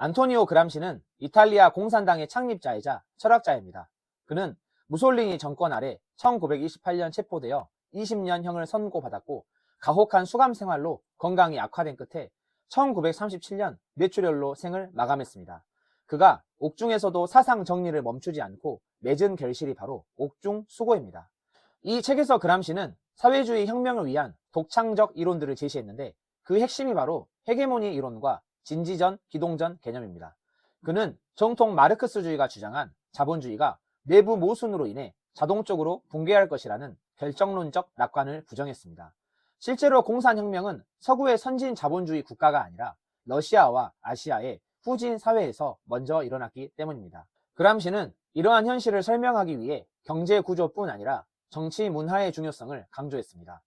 안토니오 그람시는 이탈리아 공산당의 창립자이자 철학자입니다. 그는 무솔리니 정권 아래 1928년 체포되어 20년형을 선고받았고 가혹한 수감 생활로 건강이 악화된 끝에 1937년 뇌출혈로 생을 마감했습니다. 그가 옥중에서도 사상 정리를 멈추지 않고 맺은 결실이 바로 옥중 수고입니다. 이 책에서 그람시는 사회주의 혁명을 위한 독창적 이론들을 제시했는데 그 핵심이 바로 헤게모니 이론과 진지전, 기동전 개념입니다. 그는 정통 마르크스주의가 주장한 자본주의가 내부 모순으로 인해 자동적으로 붕괴할 것이라는 결정론적 낙관을 부정했습니다. 실제로 공산혁명은 서구의 선진 자본주의 국가가 아니라 러시아와 아시아의 후진 사회에서 먼저 일어났기 때문입니다. 그람시는 이러한 현실을 설명하기 위해 경제 구조뿐 아니라 정치 문화의 중요성을 강조했습니다.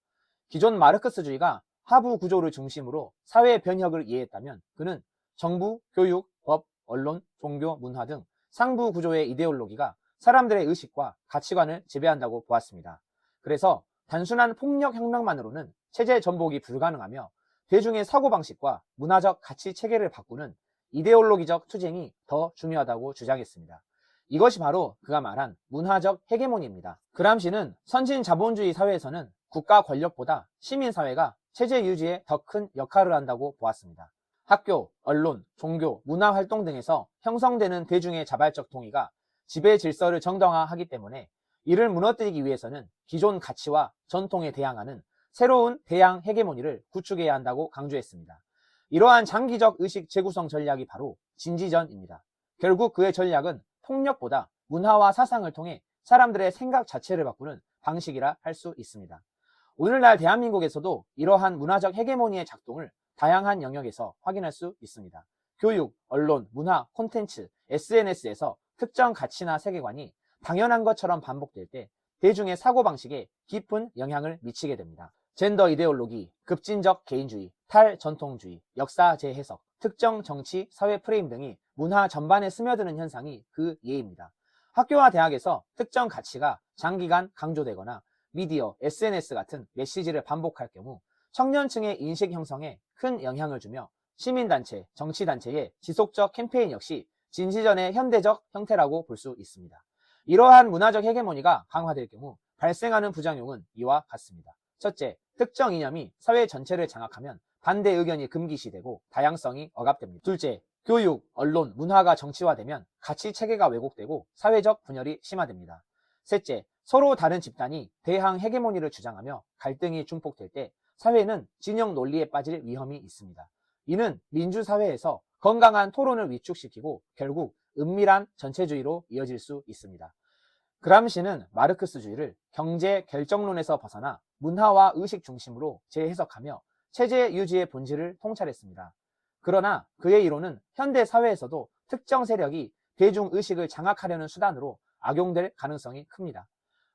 기존 마르크스주의가 하부 구조를 중심으로 사회 변혁을 이해했다면 그는 정부, 교육, 법, 언론, 종교, 문화 등 상부 구조의 이데올로기가 사람들의 의식과 가치관을 지배한다고 보았습니다. 그래서 단순한 폭력 혁명만으로는 체제 전복이 불가능하며 대중의 사고방식과 문화적 가치 체계를 바꾸는 이데올로기적 투쟁이 더 중요하다고 주장했습니다. 이것이 바로 그가 말한 문화적 헤게모니입니다. 그람시는 선진 자본주의 사회에서는 국가 권력보다 시민사회가 체제 유지에 더 큰 역할을 한다고 보았습니다. 학교, 언론, 종교, 문화 활동 등에서 형성되는 대중의 자발적 동의가 지배 질서를 정당화하기 때문에 이를 무너뜨리기 위해서는 기존 가치와 전통에 대항하는 새로운 대양 헤게모니를 구축해야 한다고 강조했습니다. 이러한 장기적 의식 재구성 전략이 바로 진지전입니다. 결국 그의 전략은 폭력보다 문화와 사상을 통해 사람들의 생각 자체를 바꾸는 방식이라 할 수 있습니다. 오늘날 대한민국에서도 이러한 문화적 헤게모니의 작동을 다양한 영역에서 확인할 수 있습니다. 교육, 언론, 문화, 콘텐츠, SNS에서 특정 가치나 세계관이 당연한 것처럼 반복될 때 대중의 사고방식에 깊은 영향을 미치게 됩니다. 젠더 이데올로기, 급진적 개인주의, 탈전통주의, 역사 재해석, 특정 정치, 사회 프레임 등이 문화 전반에 스며드는 현상이 그 예입니다. 학교와 대학에서 특정 가치가 장기간 강조되거나 미디어, SNS 같은 메시지를 반복할 경우 청년층의 인식 형성에 큰 영향을 주며 시민단체, 정치단체의 지속적 캠페인 역시 진시전의 현대적 형태라고 볼 수 있습니다. 이러한 문화적 헤게모니가 강화될 경우 발생하는 부작용은 이와 같습니다. 첫째, 특정 이념이 사회 전체를 장악하면 반대 의견이 금기시되고 다양성이 억압됩니다. 둘째, 교육, 언론, 문화가 정치화되면 가치 체계가 왜곡되고 사회적 분열이 심화됩니다. 셋째, 서로 다른 집단이 대항 헤게모니를 주장하며 갈등이 중폭될 때 사회는 진영 논리에 빠질 위험이 있습니다. 이는 민주사회에서 건강한 토론을 위축시키고 결국 은밀한 전체주의로 이어질 수 있습니다. 그람시는 마르크스주의를 경제 결정론에서 벗어나 문화와 의식 중심으로 재해석하며 체제 유지의 본질을 통찰했습니다. 그러나 그의 이론은 현대 사회에서도 특정 세력이 대중 의식을 장악하려는 수단으로 악용될 가능성이 큽니다.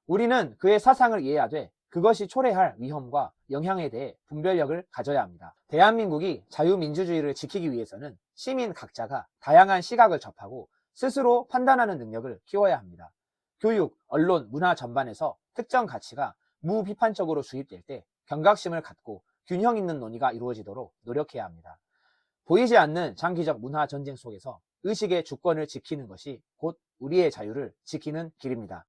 우리는 그의 사상을 이해하되 그것이 초래할 위험과 영향에 대해 분별력을 가져야 합니다. 대한민국이 자유민주주의를 지키기 위해서는 시민 각자가 다양한 시각을 접하고 스스로 판단하는 능력을 키워야 합니다. 교육, 언론, 문화 전반에서 특정 가치가 무비판적으로 주입될 때 경각심을 갖고 균형 있는 논의가 이루어지도록 노력해야 합니다. 보이지 않는 장기적 문화 전쟁 속에서 의식의 주권을 지키는 것이 곧 우리의 자유를 지키는 길입니다.